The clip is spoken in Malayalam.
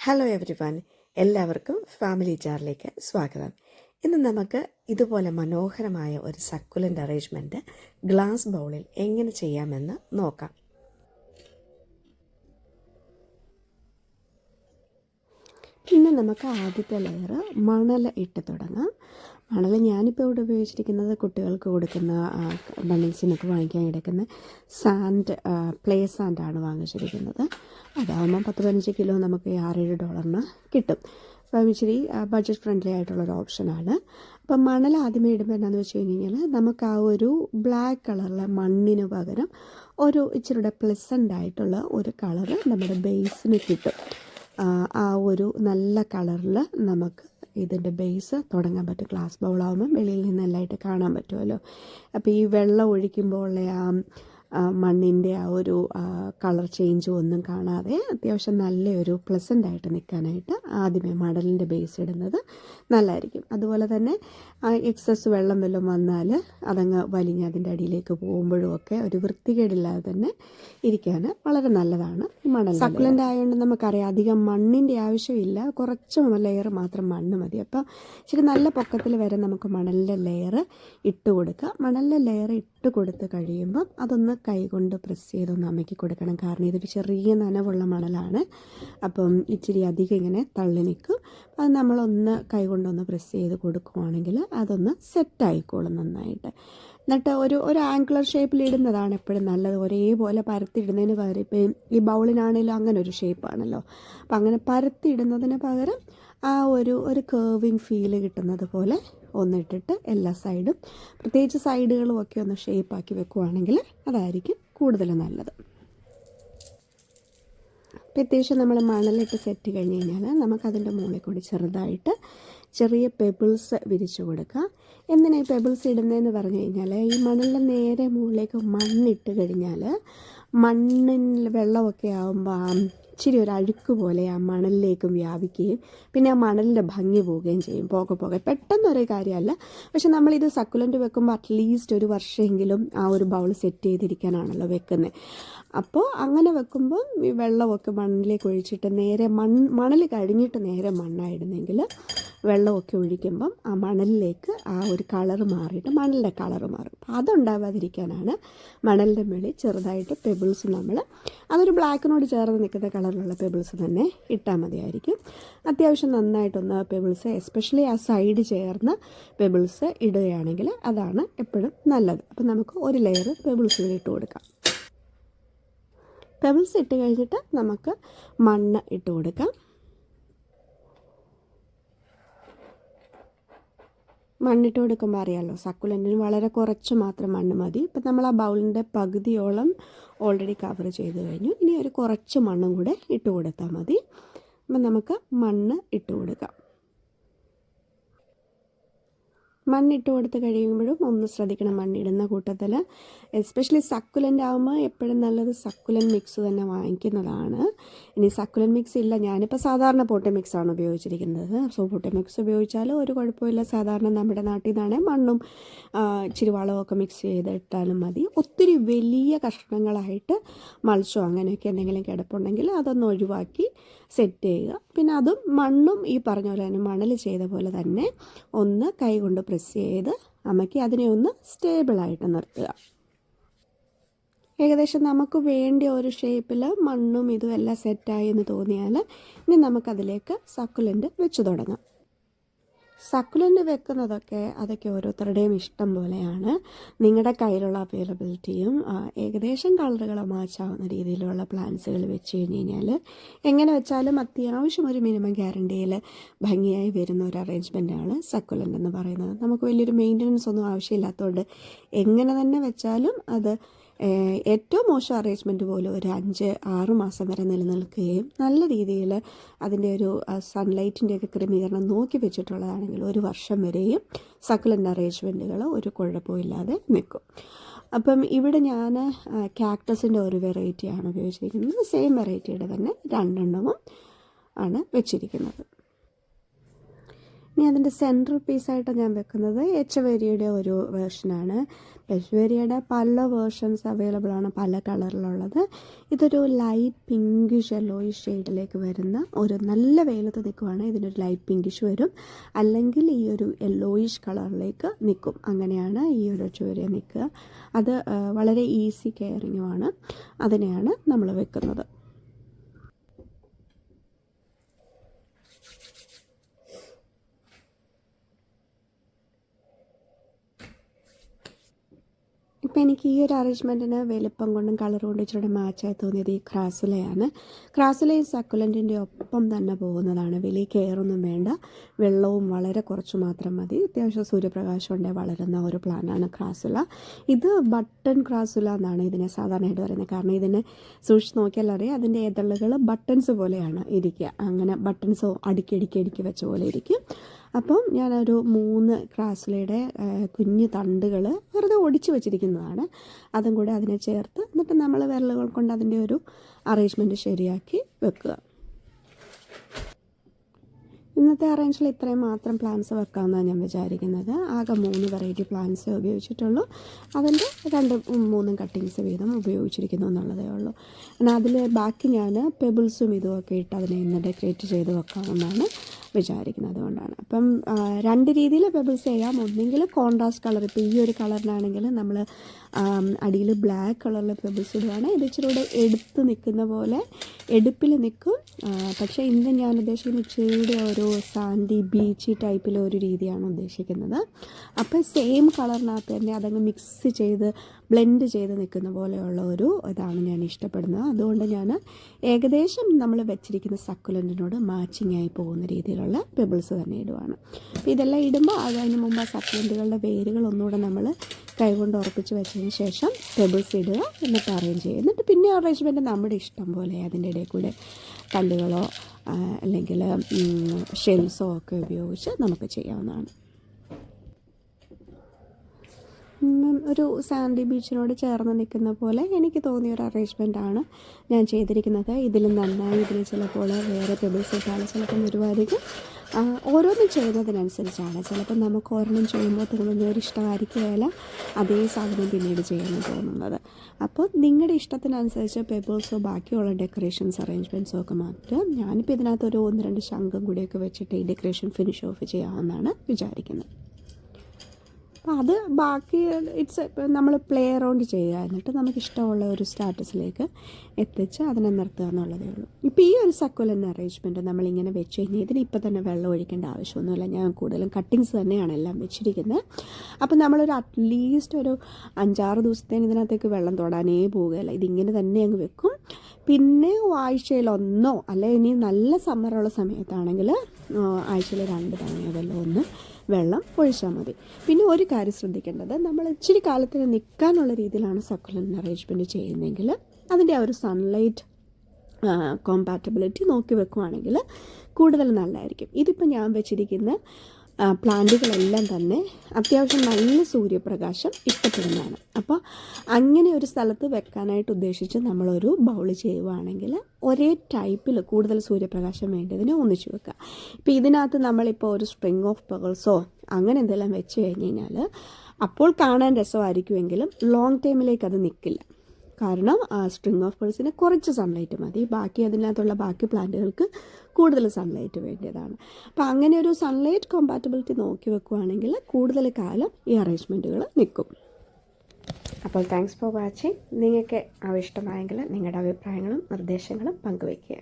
ഹലോ എവരി വൺ എല്ലാവർക്കും ഫാമിലി ജാറിലേക്ക് സ്വാഗതം. ഇന്ന് നമുക്ക് ഇതുപോലെ മനോഹരമായ ഒരു സക്കുലന്റ് അറേഞ്ച്മെന്റ് ഗ്ലാസ് ബൗളിൽ എങ്ങനെ ചെയ്യാമെന്ന് നോക്കാം. പിന്നെ നമുക്ക് ആദ്യത്തെ ലെയർ മണൽ ഇട്ട് തുടങ്ങാം. മണൽ ഞാനിപ്പോൾ ഇവിടെ ഉപയോഗിച്ചിരിക്കുന്നത് കുട്ടികൾക്ക് കൊടുക്കുന്ന ബണ്ണിൽസിനൊക്കെ വാങ്ങിക്കാൻ എടുക്കുന്ന സാൻഡ് പ്ലേ സാൻഡാണ് വാങ്ങിച്ചിരിക്കുന്നത്. അതാകുമ്പം പത്ത് പതിനഞ്ച് കിലോ നമുക്ക് ആറേഴ് ഡോളറിന് കിട്ടും. അപ്പം ഇച്ചിരി ബഡ്ജറ്റ് ഫ്രണ്ട്ലി ആയിട്ടുള്ളൊരു ഓപ്ഷനാണ്. അപ്പം മണൽ ആദ്യമേ ഇടുമ്പോൾ എന്താണെന്ന് വെച്ച് കഴിഞ്ഞ് കഴിഞ്ഞാൽ നമുക്ക് ആ ഒരു ബ്ലാക്ക് കളറിലെ മണ്ണിന് പകരം ഒരു ഇച്ചിരിയുടെ പ്ലസന്റ് ആയിട്ടുള്ള ഒരു കളറ് നമ്മുടെ ബേസിന് കിട്ടും. ആ ഒരു നല്ല കളറിൽ നമുക്ക് ഇതിന്റെ ബേസ് തുടങ്ങാൻ പറ്റും. ഗ്ലാസ് ബൗളാകുമ്പോൾ വെളിയിൽ നിന്ന് എല്ലായിട്ട് കാണാൻ പറ്റുമല്ലോ. അപ്പോൾ ഈ വെള്ളം ഒഴിക്കുമ്പോൾ ഉള്ള ആ മണ്ണിന്റെ ആ ഒരു കളർ ചേഞ്ചും ഒന്നും കാണാതെ അത്യാവശ്യം നല്ലൊരു പ്ലസന്റ് ആയിട്ട് നിൽക്കാനായിട്ട് ആദ്യമേ മടലിന്റെ ബേസ് ഇടുന്നത് നല്ലതായിരിക്കും അതുപോലെ തന്നെ എക്സസ് വെള്ളം വല്ലതും വന്നാൽ അതങ്ങ് വലിഞ്ഞ് അതിന്റെ അടിയിലേക്ക് പോകുമ്പോഴും ഒക്കെ ഒരു വൃത്തികേടില്ലാതെ തന്നെ ഇരിക്കാൻ വളരെ നല്ലതാണ് ഈ മണൽ സക്കുലന്റ് ആയതുകൊണ്ട് നമുക്കറിയാം അധികം മണ്ണിന്റെ ആവശ്യമില്ല. കുറച്ച് ലെയർ മാത്രം മണ്ണ് മതി. അപ്പോൾ ശരി നല്ല പൊക്കത്തിൽ വരെ നമുക്ക് മണലിന്റെ ലെയർ ഇട്ട് കൊടുക്കുക മണലിന്റെ ലെയർ ഇട്ട് കൊടുത്ത് കഴിയുമ്പം അതൊന്ന് കൈകൊണ്ട് പ്രസ് ചെയ്തൊന്ന് അമ്മയ്ക്ക് കൊടുക്കണം. കാരണം ഇതൊരു ചെറിയ നനവുള്ള മണലാണ്. അപ്പം ഇച്ചിരി അധികം ഇങ്ങനെ തള്ളി നിൽക്കും. അത് നമ്മളൊന്ന് കൈകൊണ്ടൊന്ന് പ്രസ് ചെയ്ത് കൊടുക്കുവാണെങ്കിൽ അതൊന്ന് സെറ്റായിക്കോളും നന്നായിട്ട്. എന്നിട്ട് ഒരു ഒരു ആംഗുലർ ഷേപ്പിൽ ഇടുന്നതാണ് എപ്പോഴും നല്ലത്. ഒരേപോലെ പരത്തിയിടുന്നതിന് പകരം ഇപ്പം ഈ ബൗളിനാണെങ്കിലും അങ്ങനെ ഒരു ഷേപ്പാണല്ലോ അപ്പം അങ്ങനെ പരത്തിയിടുന്നതിന് പകരം ആ ഒരു ഒരു കേർവിങ് ഫീൽ കിട്ടുന്നത് പോലെ ഒന്നിട്ടിട്ട് എല്ലാ സൈഡും പ്രത്യേകിച്ച് സൈഡുകളും ഒക്കെ ഒന്ന് ഷേപ്പാക്കി വെക്കുവാണെങ്കിൽ അതായിരിക്കും കൂടുതൽ നല്ലത്. പ്രത്യേകിച്ച് നമ്മൾ മണലിട്ട് സെറ്റ് കഴിഞ്ഞ് കഴിഞ്ഞാൽ നമുക്കതിന്റെ മുകളിൽ കൂടി ചെറുതായിട്ട് ചെറിയ പെബിൾസ് വിരിച്ചു കൊടുക്കുക എന്തിനാ ഈ പെബിൾസ് ഇടുന്നതെന്ന് പറഞ്ഞു കഴിഞ്ഞാൽ ഈ മണലിന്റെ നേരെ മുകളിലേക്ക് മണ്ണിട്ട് കഴിഞ്ഞാൽ മണ്ണിൽ വെള്ളമൊക്കെ ആകുമ്പോൾ ഇച്ചിരി ഒരു അഴുക്ക് പോലെ ആ മണലിലേക്കും വ്യാപിക്കുകയും പിന്നെ ആ മണലിന്റെ ഭംഗി പോവുകയും ചെയ്യും പോകെ പോകെ. പെട്ടെന്നൊരു കാര്യമല്ല. പക്ഷെ നമ്മളിത് സക്കുലന്റ് വെക്കുമ്പോൾ അറ്റ്ലീസ്റ്റ് ഒരു വർഷമെങ്കിലും ആ ഒരു ബൗൾ സെറ്റ് ചെയ്തിരിക്കാനാണല്ലോ വെക്കുന്നത്. അപ്പോൾ അങ്ങനെ വെക്കുമ്പോൾ ഈ വെള്ളമൊക്കെ മണ്ണിലേക്ക് ഒഴിച്ചിട്ട് നേരെ മൺ മണൽ കഴിഞ്ഞിട്ട് നേരെ മണ്ണായിടുന്നെങ്കിൽ വെള്ളമൊക്കെ ഒഴിക്കുമ്പം ആ മണലിലേക്ക് ആ ഒരു കളർ മാറിയിട്ട് മണലിന്റെ കളർ മാറും. അപ്പോൾ അതുണ്ടാവാതിരിക്കാനാണ് മണലിന്റെ മേളിൽ ചെറുതായിട്ട് പെബിൾസ് നമ്മൾ അതൊരു ബ്ലാക്കിനോട് ചേർന്ന് നിൽക്കുന്ന കളറിലുള്ള പെബിൾസ് തന്നെ ഇട്ടാൽ മതിയായിരിക്കും. അത്യാവശ്യം നന്നായിട്ടൊന്ന് പെബിൾസ് എസ്പെഷ്യലി ആ സൈഡ് ചേർന്ന് പെബിൾസ് ഇടുകയാണെങ്കിൽ അതാണ് എപ്പോഴും നല്ലത്. അപ്പോൾ നമുക്ക് ഒരു ലെയർ പെബിൾസ് ഇട്ട് കൊടുക്കാം. പെബിൾസ് ഇട്ട് കഴിഞ്ഞിട്ട് നമുക്ക് മണ്ണ് ഇട്ട് കൊടുക്കാം. മണ്ണിട്ട് കൊടുക്കുമ്പോൾ അറിയാമല്ലോ സക്കുലന്റിന് വളരെ കുറച്ച് മാത്രം മണ്ണ് മതി. ഇപ്പം നമ്മൾ ആ ബൗളിന്റെ പകുതിയോളം ഓൾറെഡി കവർ ചെയ്ത് കഴിഞ്ഞു. ഇനി ഒരു കുറച്ച് മണ്ണും കൂടെ ഇട്ട് കൊടുത്താൽ മതി. അപ്പം നമുക്ക് മണ്ണ് ഇട്ട് കൊടുക്കാം. മണ്ണിട്ട് കൊടുത്ത് കഴിയുമ്പോഴും ഒന്ന് ശ്രദ്ധിക്കണം മണ്ണിടുന്ന കൂട്ടത്തിൽ എസ്പെഷ്യലി സക്കുലന്റ് ആകുമ്പോൾ എപ്പോഴും നല്ലത് സക്കുലൻ മിക്സ് തന്നെ വാങ്ങിക്കുന്നതാണ്. ഇനി സക്കുലൻ മിക്സ് ഇല്ല. ഞാനിപ്പോൾ സാധാരണ പോട്ടി മിക്സാണ് ഉപയോഗിച്ചിരിക്കുന്നത്. സോ പോട്ടി മിക്സ് ഉപയോഗിച്ചാൽ ഒരു കുഴപ്പമില്ല. സാധാരണ നമ്മുടെ നാട്ടിൽ നിന്നാണെങ്കിൽ മണ്ണും വളമൊക്കെ മിക്സ് ചെയ്തിട്ടാലും മതി. ഒത്തിരി വലിയ കഷ്ണങ്ങളായിട്ട് മത്സ്യം അങ്ങനെയൊക്കെ എന്തെങ്കിലും കിടപ്പുണ്ടെങ്കിൽ അതൊന്ന് ഒഴിവാക്കി സെറ്റ് ചെയ്യുക. പിന്നെ അതും മണ്ണും ഈ പറഞ്ഞ പോലെ തന്നെ മണൽ ചെയ്ത പോലെ തന്നെ ഒന്ന് കൈ കൊണ്ട് പ്രസ് ചെയ്ത് അമ്മയ്ക്ക് അതിനെ ഒന്ന് സ്റ്റേബിളായിട്ട് നിർത്തുക. ഏകദേശം നമുക്ക് വേണ്ട ഒരു ഷേപ്പിൽ മണ്ണും ഇതും എല്ലാം സെറ്റായി എന്ന് തോന്നിയാൽ ഇനി നമുക്കതിലേക്ക് സക്കുലന്റ് വെച്ച് തുടങ്ങാം. സക്കുലന്റ് വെക്കുന്നതൊക്കെ അതൊക്കെ ഓരോരുത്തരുടെയും ഇഷ്ടം പോലെയാണ്. നിങ്ങളുടെ കയ്യിലുള്ള അവൈലബിലിറ്റിയും ഏകദേശം കളറുകൾ മാച്ചാവുന്ന രീതിയിലുള്ള പ്ലാന്റ്സുകൾ വെച്ച് കഴിഞ്ഞ് കഴിഞ്ഞാൽ എങ്ങനെ വെച്ചാലും അത്യാവശ്യം ഒരു മിനിമം ഗ്യാരണ്ടിയിൽ ഭംഗിയായി വരുന്ന ഒരു അറേഞ്ച്മെന്റാണ് സക്കുലന്റ് എന്ന് പറയുന്നത്. നമുക്ക് വലിയൊരു മെയിന്റനൻസ് ഒന്നും ആവശ്യമില്ലാത്തതുകൊണ്ട് എങ്ങനെ തന്നെ വെച്ചാലും അത് ഏറ്റവും മോശം അറേഞ്ച്മെന്റ് പോലും ഒരു അഞ്ച് ആറ് മാസം വരെ നിലനിൽക്കുകയും നല്ല രീതിയിൽ അതിന്റെ ഒരു സൺലൈറ്റിന്റെയൊക്കെ ക്രമീകരണം നോക്കി വെച്ചിട്ടുള്ളതാണെങ്കിൽ ഒരു വർഷം വരെയും സക്കുലന്റ് അറേഞ്ച്മെന്റുകൾ ഒരു കുഴപ്പമില്ലാതെ നിൽക്കും. അപ്പം ഇവിടെ ഞാൻ ക്യാക്ടസിന്റെ ഒരു വെറൈറ്റിയാണ് ഉപയോഗിച്ചിരിക്കുന്നത്. സെയിം വെറൈറ്റിയുടെ തന്നെ രണ്ടെണ്ണവും ആണ് വെച്ചിരിക്കുന്നത്. ഇനി അതിന്റെ സെൻട്രൽ പീസായിട്ട് ഞാൻ വെക്കുന്നത്. എച്ചവേരിയുടെ ഒരു വേർഷനാണ് എച്ചവേരിയുടെ പല വേർഷൻസ് അവൈലബിൾ ആണ് പല കളറിലുള്ളത് ഇതൊരു ലൈറ്റ് പിങ്കിഷ് യെല്ലോയിഷ് ഷെയ്ഡിലേക്ക് വരുന്ന ഒരു നല്ല വെയിലത്ത് നിൽക്കുവാണ് ഇതിനൊരു ലൈറ്റ് പിങ്കിഷ് വരും. അല്ലെങ്കിൽ ഈ ഒരു യെല്ലോയിഷ് കളറിലേക്ക് നിൽക്കും അങ്ങനെയാണ് ഈ ഒരു എച്ചവേരിയ നിൽക്കുക. അത് വളരെ ഈസി കെയറിങ്ങുമാണ് അതിനെയാണ് നമ്മൾ വെക്കുന്നത്. ഇപ്പം എനിക്ക് ഈ ഒരു അറേഞ്ച്മെന്റിന് വലുപ്പം കൊണ്ടും കളർ കൊണ്ടും ഇച്ചിരി മാച്ചായി തോന്നിയത് ഈ ക്രാസുലയാണ്. ക്രാസുലയും സക്കുലന്റിന്റെ ഒപ്പം തന്നെ പോകുന്നതാണ്. വലിയ കെയറൊന്നും വേണ്ട. വെള്ളവും വളരെ കുറച്ച് മാത്രം മതി. അത്യാവശ്യം സൂര്യപ്രകാശം ഉണ്ടെങ്കിൽ വളരുന്ന ഒരു പ്ലാന്റാണ് ക്രാസുല. ഇത് ബട്ടൺ ക്രാസുല എന്നാണ് ഇതിനെ സാധാരണയായിട്ട് പറയുന്നത്. കാരണം ഇതിനെ സൂക്ഷിച്ച് നോക്കിയാൽ അറിയാം അതിന്റെ ഇതളുകൾ ബട്ടൺസ് പോലെയാണ് ഇരിക്കുക. അങ്ങനെ ബട്ടൺസ് അടുക്കി അടുക്കി അടുക്കി വെച്ച പോലെ ഇരിക്കും. അപ്പം ഞാനൊരു മൂന്ന് ക്രാസുലയുടെ കുഞ്ഞു തണ്ടുകൾ വെറുതെ ഒടിച്ച് വെച്ചിരിക്കുന്നതാണ്. അതും കൂടെ അതിനെ ചേർത്ത് എന്നിട്ട് നമ്മൾ വിരലുകൾ കൊണ്ട് അതിന്റെ ഒരു അറേഞ്ച്മെന്റ് ശരിയാക്കി വെക്കുക. ഇന്നത്തെ അറേഞ്ചിൽ ഇത്രയും മാത്രം പ്ലാൻസ് വെക്കാമെന്നാണ് ഞാൻ വിചാരിക്കുന്നത്. ആകെ മൂന്ന് വെറൈറ്റി പ്ലാൻസ് ഉപയോഗിച്ചിട്ടുള്ളൂ. അതിന്റെ രണ്ട് മൂന്നും കട്ടിങ്സ് വീതം ഉപയോഗിച്ചിരിക്കുന്നു എന്നുള്ളതേ ഉള്ളൂ. എന്നാൽ അതിൽ ബാക്കി ഞാൻ പെബിൾസും ഇതുമൊക്കെ ഇട്ട് അതിനെ ഇന്ന് ഡെക്കറേറ്റ് ചെയ്ത് വെക്കാമെന്നാണ് വിചാരിക്കുന്നത് അതുകൊണ്ടാണ്. അപ്പം രണ്ട് രീതിയിൽ പെബിൾസ് ചെയ്യാം. ഒന്നെങ്കിൽ കോൺട്രാസ്റ്റ് കളർ ഇപ്പോൾ ഈ ഒരു കളറിനാണെങ്കിൽ നമ്മൾ അടിയിൽ ബ്ലാക്ക് കളറിൽ പെബിൾസ് ഇടുകയാണ് ഇത് ഇച്ചിരി കൂടെ എടുത്ത് നിൽക്കുന്ന പോലെ എടുപ്പിൽ നിൽക്കും പക്ഷേ ഇന്ന് ഞാൻ ഉദ്ദേശിക്കുന്ന ഇച്ചിരി ഒരു സാൻഡി ബീച്ചി ടൈപ്പിലെ ഒരു രീതിയാണ് ഉദ്ദേശിക്കുന്നത്. അപ്പോൾ സെയിം കളറിനകത്ത് തന്നെ അതങ്ങ് മിക്സ് ചെയ്ത് ബ്ലെൻഡ് ചെയ്ത് നിൽക്കുന്ന പോലെയുള്ള ഒരു ഇതാണ് ഞാൻ ഇഷ്ടപ്പെടുന്നത്. അതുകൊണ്ട് ഞാൻ ഏകദേശം നമ്മൾ വെച്ചിരിക്കുന്ന സക്കുലന്റിനോട് മാച്ചിങ് ആയി പോകുന്ന രീതിയിലുള്ള പെബിൾസ് തന്നെ ഇടുവാണ്. അപ്പോൾ ഇതെല്ലാം ഇടുമ്പോൾ അത് അതിന് മുമ്പ് ആ സക്കുലന്റുകളുടെ വേരുകൾ ഒന്നുകൂടെ നമ്മൾ കൈകൊണ്ട് ഉറപ്പിച്ച് വെച്ചതിന് ശേഷം പെബിൾസ് ഇടുക എന്നിട്ട് അറേഞ്ച് ചെയ്യുക. എന്നിട്ട് പിന്നെ അറേഞ്ച്മെന്റ് നമ്മുടെ ഇഷ്ടം പോലെ അതിന്റെ ഇടയിൽ കൂടെ കല്ലുകളോ അല്ലെങ്കിൽ ഷെൽസോ ഒക്കെ ഉപയോഗിച്ച് നമുക്ക് ചെയ്യാവുന്നതാണ്. ഒരു സാൻഡി ബീച്ചിനോട് ചേർന്ന് നിൽക്കുന്ന പോലെ എനിക്ക് തോന്നിയ ഒരു അറേഞ്ച്മെന്റ് ആണ് ഞാൻ ചെയ്തിരിക്കുന്നത്. ഇതിലും നന്നായി ഇതിൽ ചിലപ്പോൾ വേറെ പെബിൾസ് ഇട്ടാൽ ചിലപ്പം വരുമായിരിക്കും ഓരോന്നും ചെയ്യുന്നതിനനുസരിച്ചാണ്. ചിലപ്പോൾ നമുക്ക് ഓരോന്നും ചെയ്യുമ്പോൾ തോന്നുന്ന ഒരു ഇഷ്ടമായിരിക്കുകയില്ല അതേ സാധനം പിന്നീട് ചെയ്യാൻ തോന്നുന്നത്. അപ്പോൾ നിങ്ങളുടെ ഇഷ്ടത്തിനനുസരിച്ച് പെബിൾസോ ബാക്കിയുള്ള ഡെക്കറേഷൻസ് അറേഞ്ച്മെന്റ്സോ ഒക്കെ മാറ്റുക ഞാനിപ്പോൾ ഇതിനകത്ത് ഒരു ഒന്ന് രണ്ട് ശംഖം കൂടിയൊക്കെ വെച്ചിട്ട് ഈ ഡെക്കറേഷൻ ഫിനിഷ് ഓഫ് ചെയ്യാമെന്നാണ് വിചാരിക്കുന്നത്. അപ്പോൾ അത് ബാക്കി ഇറ്റ്സ് നമ്മൾ പ്ലേ അറൗണ്ട് ചെയ്യുക. എന്നിട്ട് നമുക്ക് ഇഷ്ടമുള്ള ഒരു സ്റ്റാറ്റസിലേക്ക് എത്തിച്ച് അതിനെ നിർത്തുക എന്നുള്ളതേ ഉള്ളൂ. ഇപ്പോൾ ഈ ഒരു സക്കുലൻ അറേഞ്ച്മെന്റ് നമ്മളിങ്ങനെ വെച്ച് കഴിഞ്ഞാൽ ഇതിന് ഇപ്പോൾ തന്നെ വെള്ളം ഒഴിക്കേണ്ട ആവശ്യമൊന്നുമില്ല. ഞാൻ കൂടുതലും കട്ടിങ്സ് തന്നെയാണ് എല്ലാം വെച്ചിരിക്കുന്നത് അപ്പോൾ നമ്മളൊരു അറ്റ്ലീസ്റ്റ് ഒരു അഞ്ചാറ് ദിവസത്തേന് ഇതിനകത്തേക്ക് വെള്ളം തൊടാനേ പോവുകയില്ല. ഇതിങ്ങനെ തന്നെ അങ്ങ് വെക്കും. പിന്നെ ആഴ്ചയിൽ ഒന്നോ അല്ലെ ഇനി നല്ല സമ്മറുള്ള സമയത്താണെങ്കിൽ ആഴ്ചയിൽ രണ്ട് തവണയോ വെള്ളം ഒന്ന് വെള്ളം ഒഴിച്ചാൽ മതി. പിന്നെ ഒരു കാര്യം ശ്രദ്ധിക്കേണ്ടത് നമ്മൾ ഇച്ചിരി കാലത്തിന് നിൽക്കാനുള്ള രീതിയിലാണ് സക്കുലന്റ് അറേഞ്ച്മെന്റ് ചെയ്യുന്നതെങ്കിൽ അതിന്റെ ആ ഒരു സൺലൈറ്റ് കോമ്പാറ്റബിലിറ്റി നോക്കി വെക്കുവാണെങ്കിൽ കൂടുതൽ നല്ലതായിരിക്കും. ഇതിപ്പോൾ ഞാൻ വെച്ചിരിക്കുന്ന പ്ലാന്റുകളെല്ലാം തന്നെ അത്യാവശ്യം നല്ല സൂര്യപ്രകാശം ഇഷ്ടപ്പെടുന്നതാണ്. അപ്പോൾ അങ്ങനെ ഒരു സ്ഥലത്ത് വെക്കാനായിട്ട് ഉദ്ദേശിച്ച് നമ്മളൊരു ബൗൾ ചെയ്യുവാണെങ്കിൽ ഒരേ ടൈപ്പിൽ കൂടുതൽ സൂര്യപ്രകാശം വേണ്ടതിനെ ഒന്നിച്ചു വെക്കുക ഇപ്പോൾ ഇതിനകത്ത് നമ്മളിപ്പോൾ ഒരു സ്പ്രിങ് ഓഫ് പെഗൾസോ അങ്ങനെ എന്തെല്ലാം വെച്ച് കഴിഞ്ഞ് കഴിഞ്ഞാൽ അപ്പോൾ കാണാൻ രസമായിരിക്കുമെങ്കിലും ലോങ് ടൈമിലേക്ക് അത് നിൽക്കില്ല കാരണം ആ സ്ട്രിങ് ഓഫ് പേഴ്സിന് കുറച്ച് സൺലൈറ്റ് മതി. ബാക്കി അതിനകത്തുള്ള ബാക്കി പ്ലാന്റുകൾക്ക് കൂടുതൽ സൺലൈറ്റ് വേണ്ടിയതാണ്. അപ്പോൾ അങ്ങനെ ഒരു സൺലൈറ്റ് കോമ്പാറ്റബിലിറ്റി നോക്കി വെക്കുവാണെങ്കിൽ കൂടുതൽ കാലം ഈ അറേഞ്ച്മെന്റുകൾ നിൽക്കും. അപ്പോൾ താങ്ക്സ് ഫോർ വാച്ചിങ് നിങ്ങൾക്ക് ആവശ്യമായെങ്കിൽ നിങ്ങളുടെ അഭിപ്രായങ്ങളും നിർദ്ദേശങ്ങളും പങ്കുവയ്ക്കുക.